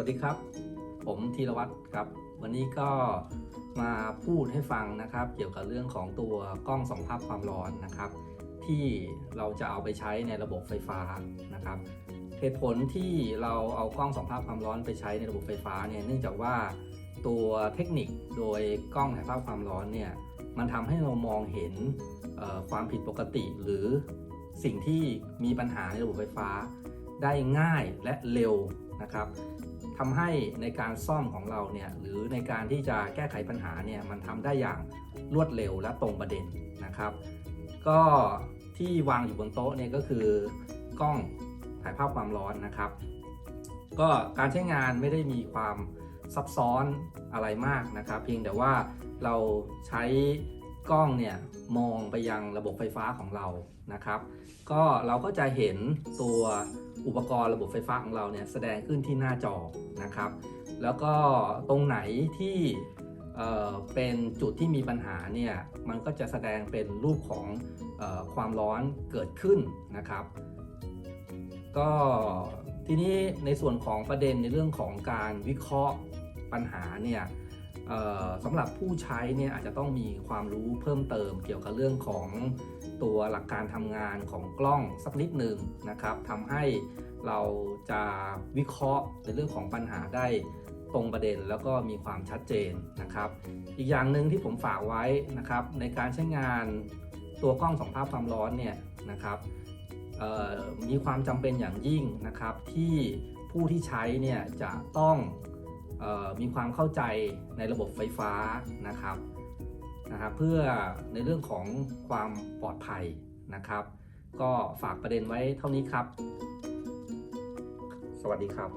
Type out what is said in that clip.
วัสดีครับ ผมธีรวัตรครับ วันนี้ก็มาพูดให้ฟังนะครับ เกี่ยวกับเรื่องของตัวกล้องสองภาพความร้อนนะครับ ที่เราจะเอาไปใช้ในระบบไฟฟ้านะครับเหตุผลที่เราเอากล้องสองภาพความร้อนไปใช้ในระบบไฟฟ้าเนี่ยเนื่องจากว่าตัวเทคนิคโดยกล้องถ่ายภาพความร้อนเนี่ยมันทำให้เรามองเห็นความผิดปกติหรือสิ่งที่มีปัญหาในระบบไฟฟ้าได้ง่ายและเร็วนะครับ ทำให้ในการซ่อมของเราเนี่ยหรือในการที่จะแก้ไขปัญหาเนี่ยมันทำได้อย่างรวดเร็วและตรงประเด็นนะครับ ก็ที่วางอยู่บนโต๊ะเนี่ยก็คือกล้องถ่ายภาพความร้อนนะครับ ก็การใช้งานไม่ได้มีความซับซ้อนอะไรมากนะครับ เพียงแต่ว่าเราใช้กล้องเนี่ยมองไปยังระบบไฟฟ้าของเรานะครับ ก็เราก็จะเห็นตัว อุปกรณ์ระบบไฟฟ้าของเราเนี่ยแสดงขึ้นที่หน้าจอนะครับ แล้วก็ตรงไหนที่เเป็นจุดที่มีปัญหาเนี่ยมันก็จะแสดงเป็นรูปของออความร้อนเกิดขึ้นนะครับ ก็ทีนี้ในส่วนของประเด็นในเรื่องของการวิเคราะห์ปัญหาเนี่ย สำหรับผู้ใช้เนี่ยอาจจะต้องมีความรู้เพิ่มเติมเกี่ยวกับเรื่องของตัวหลักการทำงานของกล้องสักนิดหนึ่งนะครับทำให้เราจะวิเคราะห์ในเรื่องของปัญหาได้ตรงประเด็นแล้วก็มีความชัดเจนนะครับ อีกอย่างหนึ่งที่ผมฝากไว้นะครับ ในการใช้งานตัวกล้องสองภาพความร้อนเนี่ยนะครับมีความจำเป็นอย่างยิ่งนะครับที่ผู้ที่ใช้เนี่ยจะต้อง มีความเข้าใจในระบบไฟฟ้านะครับนะครับ เพื่อในเรื่องของความปลอดภัยนะครับ ก็ฝากประเด็นไว้เท่านี้ครับ สวัสดีครับ